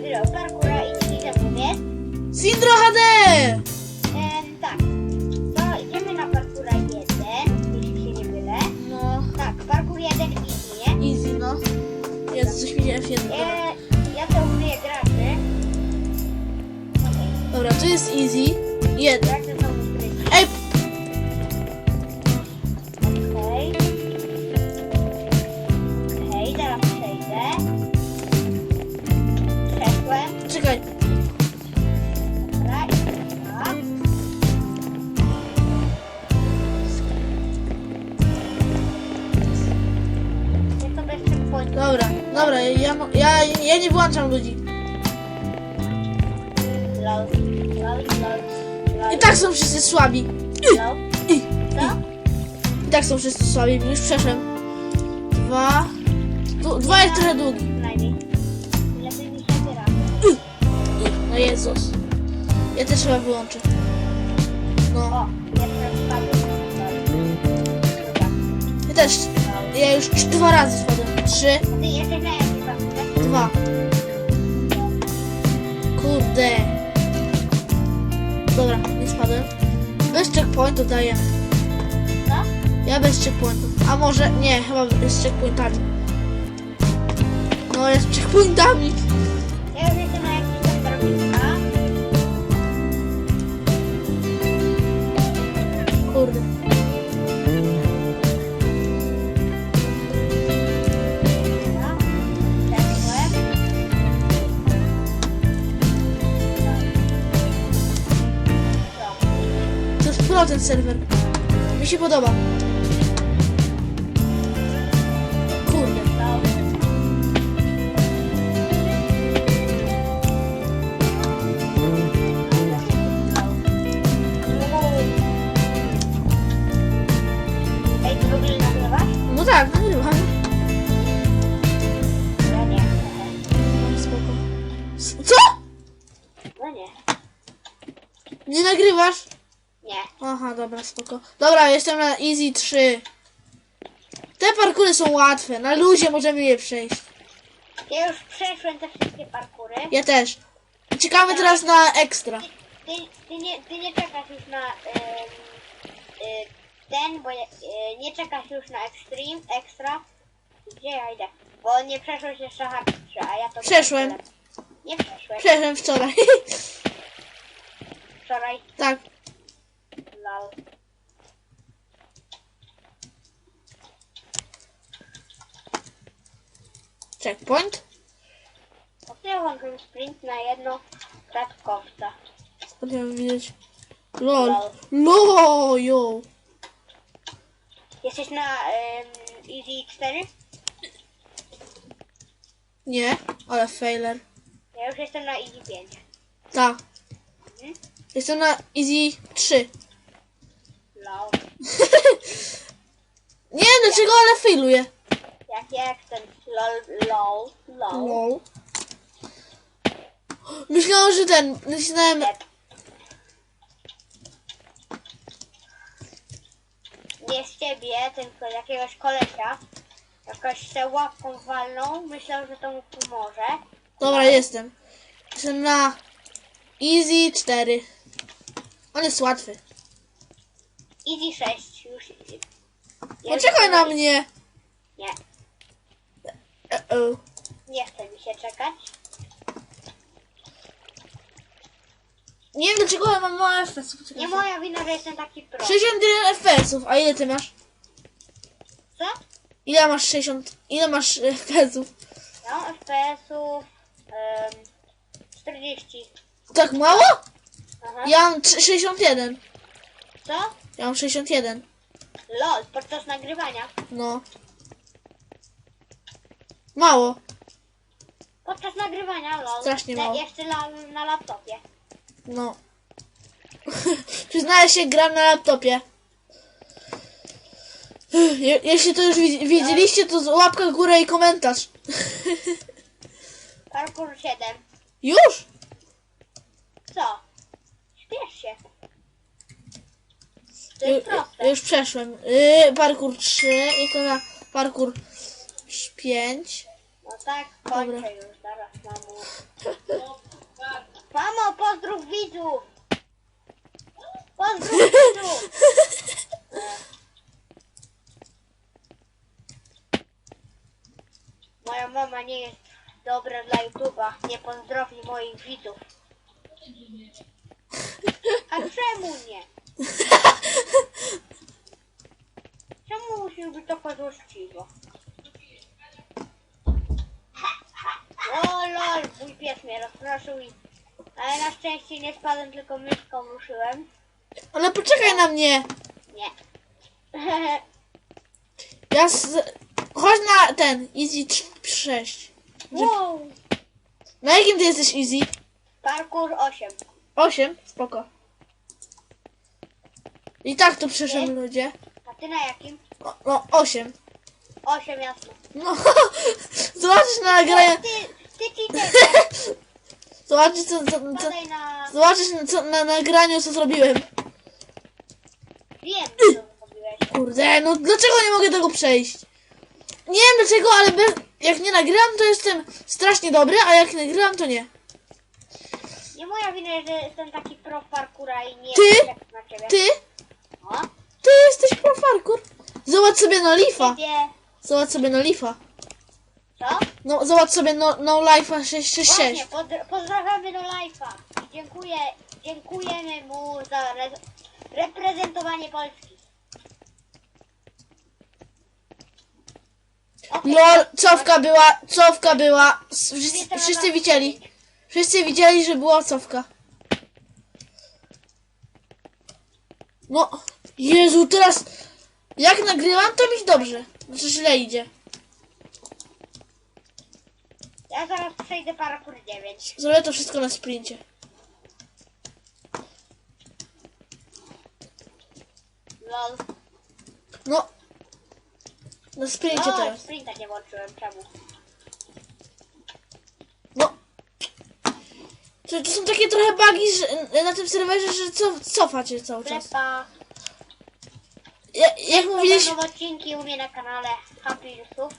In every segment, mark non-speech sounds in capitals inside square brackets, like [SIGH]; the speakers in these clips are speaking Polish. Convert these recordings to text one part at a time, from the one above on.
nagrywał parkura i dzisiaj jest. Sindro HD! Em, tak, to idziemy na parkura 1, jeśli się nie mylę. No, Tak, parkur 1 easy, nie? easy no. Jest coś mi F1. Dobra. E, ja to umyję graczy. Okej, Dobra, to jest easy. Jeden. Dobra, dobra, ja, ja, ja nie włączam ludzi. I tak są wszyscy słabi. I, Co? I tak są wszyscy słabi, już przeszłem. Dwa. Dwa jest trochę długi. No Jezus. Ja też chyba wyłączę. No, ja też. Ja już dwa razy spadłem. Trzy, dwa. Kurde. Dobra, nie spadłem. Bez checkpointu daję. Co? Ja bez checkpointów. A może nie, chyba z checkpointami. No jest checkpointami. Pro ten serwer. Mi się podoba. Kurde. Ej, ty w ogóle nagrywasz? No tak, nagrywam. Ja nie. Spoko. S- Co? No nie. Nie nagrywasz? Nie. Aha, dobra, spoko. Dobra, jestem na Easy 3. Te parkury są łatwe, na luzie możemy je przejść. Ja już przeszłem te wszystkie parkury. Ja też. Czekamy teraz na ekstra. Ty, ty, nie, ty nie czekasz już na em, y, ten, bo nie, y, nie czekasz już na Extreme, Extra. Gdzie ja idę? Bo nie przeszłeś jeszcze Hard 3, a ja to Przeszłem. Nie przeszłem. Przeszłem wczoraj. [LAUGHS] Wczoraj. tak. Lol. Checkpoint. Włączyłem sprint na jedno kratkowca. Skąd ja mam widzieć? LOL. LOL, yo. Jesteś na em, Easy 4? Nie, ale failer. Ja już jestem na Easy 5. Tak. Mhm. Jestem na Easy 3. Lol. Nie, dlaczego, ale failuję. Jak jak ten lol, lol, lol. LOL. Myślałem, że ten, myślałem, Nie z ciebie, tylko jakiegoś kolesia. Jakoś se łapką walną. Myślał, że to mu pomoże. dobra, jestem. Jestem na Easy 4. On jest łatwy. Easy 6 już. Poczekaj na mnie. Nie, Uh-oh. nie chce mi się czekać. Nie wiem dlaczego, ale mam mało FPS-ów. Poczekaj Nie chwilę. moja wina, że jestem taki pro. 61 FPS-ów, a ile ty masz? Co? Ile masz 60, ile masz e, FPS-ów? Ja mam FPS-ów um, 40. Tak mało? Aha. Ja mam trz- 61. Co? Ja mam 61. LOL, podczas nagrywania. No. Mało. Podczas nagrywania LOL. Strasznie Na- mało. Jeszcze na, na laptopie. No. [LAUGHS] Przyznaję się, gram na laptopie. Je, jeśli to już widz- widzieliście, to z- łapka w górę i komentarz. Parkour 7. Już? Co? Śpiesz się. To Ju, jest proste. już przeszłem. Yy, parkour 3 i to na parkour 5. No tak, kończę już, zaraz mamo. Mamo, pozdrów widzów! Pozdrów widzów! Moja mama nie jest dobra dla YouTube'a. Nie pozdrowi moich widzów. A czemu nie? [LAUGHS] Czemu musi być taka złośliwa? O lol, mój pies mnie rozproszył i... Ale na szczęście nie spadłem, tylko myszką ruszyłem. Ale poczekaj na mnie. Nie. [LAUGHS] Ja z... Chodź na ten, Easy 6. wow. Na jakim ty jesteś Easy? Parkour 8. 8? Spoko. I tak tu przyszedł ludzie. A ty na jakim? O, no, 8. 8 jasno. No, [LAUGHS] zobaczysz na nagraniu. Ty, ty cheater, [LAUGHS] Zobaczysz co, co, co, spadaj na... zobaczysz na, co, na nagraniu co zrobiłem. Wiem, co zrobiłeś. Kurde, no dlaczego nie mogę tego przejść? Nie wiem dlaczego, ale bez, jak nie nagrywam to jestem strasznie dobry, a jak nagrywam to nie. Nie moja wina, że jestem taki pro parkoura i nie Ty? wiem na ciebie. Ty? Ty jesteś pro parkour. Zobacz sobie na lifa. Zobacz sobie na lifa. Co? No, zobacz sobie no, no life'a 666. Właśnie, pozdr- pozdrawiamy do live'a. Dziękuję, dziękujemy mu za re- reprezentowanie Polski. Okej, LOL, cofka była, cofka była. S- Wszyscy, wszyscy widzieli. Wszyscy widzieli, że była cofka. No, Jezu, teraz jak nagrywam, to mi dobrze. Znaczy źle idzie. Ja zaraz przejdę parkour 9. Zrobię to wszystko na sprincie. Lol. No, na sprincie O, teraz. sprinta nie włączyłem, czemu? No. To, to są takie trochę bugi że, na tym serwerze, że co, cofa cię cały czas. Klepa. Ja, jak mówiliśmy, Będą odcinki u mnie na kanale Happy Yusuf.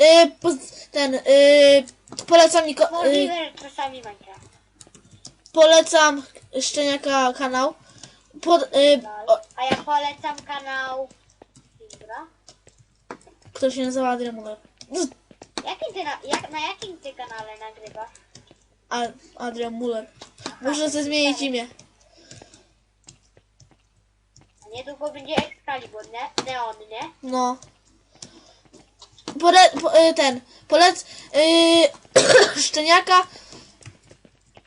y, po, ten, y, polecam Niko, y, Możliwe, że czasami Minecraft. polecam Szczeniaka kanał. Pod, y, Lol. o, A ja polecam kanał... Dobra. który się nazywa Adrian Muller. Jaki ty na, jak, na jakim ty kanale nagrywasz? A, Adrian Muller. Muszę sobie zmienić imię. Niedługo będzie Excalibur, nie? Neon, nie? No. Pole, po, y, ten, polec, y, [COUGHS] Szczeniaka,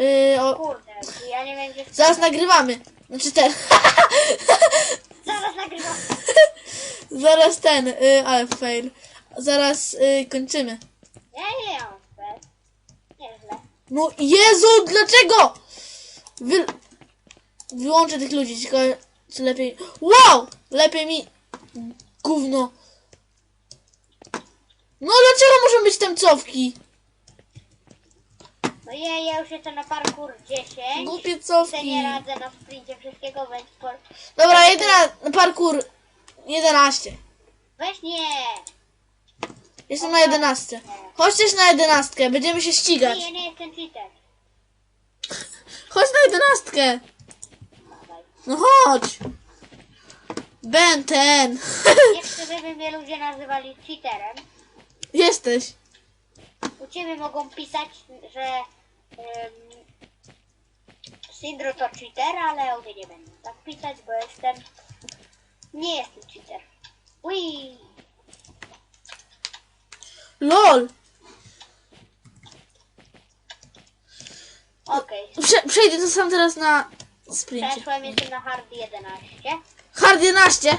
y, o, Kurde, ja nie wiem gdzie... zaraz nagrywamy. Znaczy ten, [LAUGHS] Zaraz nagrywam. [LAUGHS] zaraz ten, y, ale fail. Zaraz y, kończymy. Ja nie mam spec. Nieźle. No Jezu, dlaczego? Wy... Wyłączę tych ludzi, tylko czy lepiej... Wow! Lepiej mi... Gówno. No dlaczego muszą być tam cofki? No ja, ja już jestem na parkour 10. Głupie Se nie cofki. radzę na sprincie wszystkiego, więc po... Dobra, 11, parkour 11. Weź nie! Jestem na 11. Chodź też na 11, będziemy się ścigać. Nie, ja nie jestem cheater. Chodź na 11. No chodź. Ben ten. [LAUGHS] Chcę, żeby mnie ludzie nazywali cheaterem. Jesteś. U ciebie mogą pisać, że um, Syndro to cheater, ale u mnie nie będą tak pisać, bo jestem... Nie jestem cheater. Ui. LOL. Okej, Prze przejdę to sam teraz na sprincie. przeszłem, jestem na hard 11. Hard 11?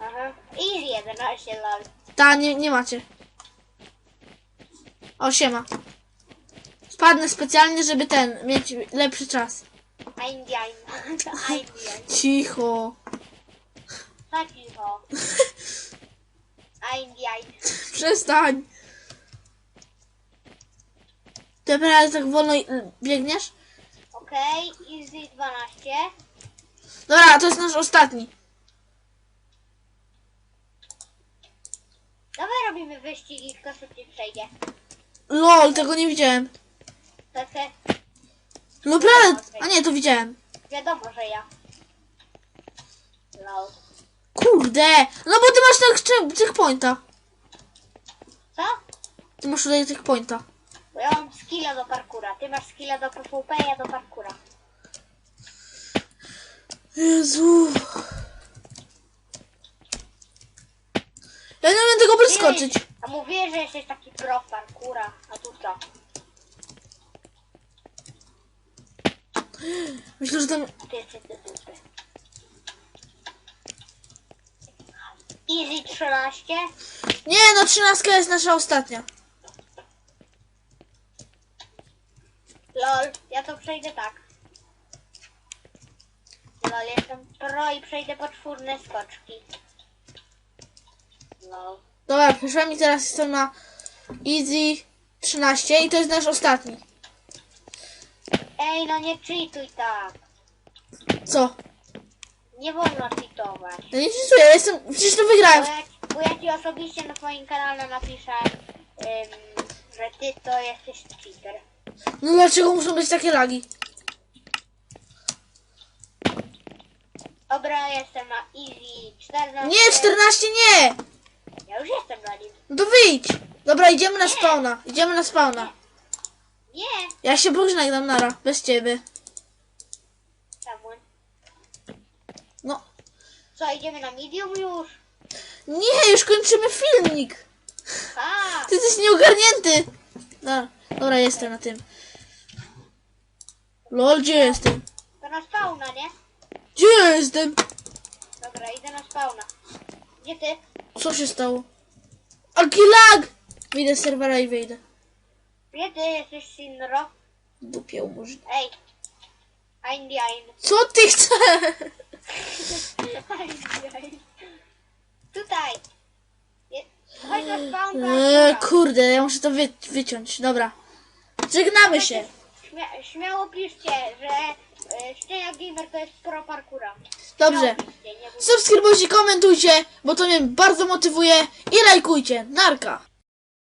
Aha. Easy 11, lol. Ta, nie, nie macie. O, siema. Spadnę specjalnie, żeby ten, mieć lepszy czas. Indian. [LAUGHS] Indian. Cicho. Za cicho. Indian. Przestań. Ty naprawdę tak wolno biegniesz? Okej, easy 12. Dobra, to jest nasz ostatni. Dawaj robimy wyścig i kto szybciej przejdzie. LOL, tego nie widziałem. To se No prawda, a nie, to widziałem. wiadomo, że ja. Lol. Kurde, no bo ty masz tak check- checkpointa. Co? Ty masz tutaj checkpointa. Bo ja mam skilla do parkura. Ty masz skilla do PvP, ja do parkura. Jezu. Ja nie umiem tego przeskoczyć. Ty, A mówię, że jesteś taki pro w parkura. A tu co? Myślę, że tam... Ty jesteś do dupy. Easy 13. Nie, no trzynastka jest nasza ostatnia. Lol, ja to przejdę tak. Lol, jestem pro i przejdę po czwórne skoczki. Lol. Dobra, przeszłam i teraz jestem na Easy 13 i to jest nasz ostatni. Ej, no nie cheatuj tak. Co? Nie wolno cheatować. Ja nie czytuję, ja jestem... Przecież to Bo wygrałem. ja, bo ja ci osobiście na twoim kanale napiszę, ym, że ty to jesteś cheater. No dlaczego muszą być takie lagi? Dobra, jestem na easy 14. Nie, 14 nie! Ja już jestem na nim. No to wyjdź. Dobra, idziemy na spawna. Idziemy na spawna. Nie, Ja się pożegnam, nara. Bez ciebie. Samuel. No. Co, idziemy na medium już? Nie, już kończymy filmik. A, Ty jesteś nieogarnięty. No, dobra, jestem na tym. Lol, gdzie jestem? to na spawna, nie? Gdzie ja jestem? Dobra, idę na spawna. Gdzie ty? Co się stało? Akilag! Wyjdę z serwera i wyjdę. Gdzie ty jesteś Sinro? Dupie umożliw. Ej. Ein die ein. Co ty chcesz? Ein die ein. Tutaj. Je- Chodź na spawn. Eee, kurde, ja muszę to wy wyciąć. Dobra. Żegnamy się. Śmia śmiało piszcie, że y, Szczenia Gamer to jest pro parkura. Dobrze. Subskrybujcie, komentujcie, bo to mnie bardzo motywuje i lajkujcie. Narka.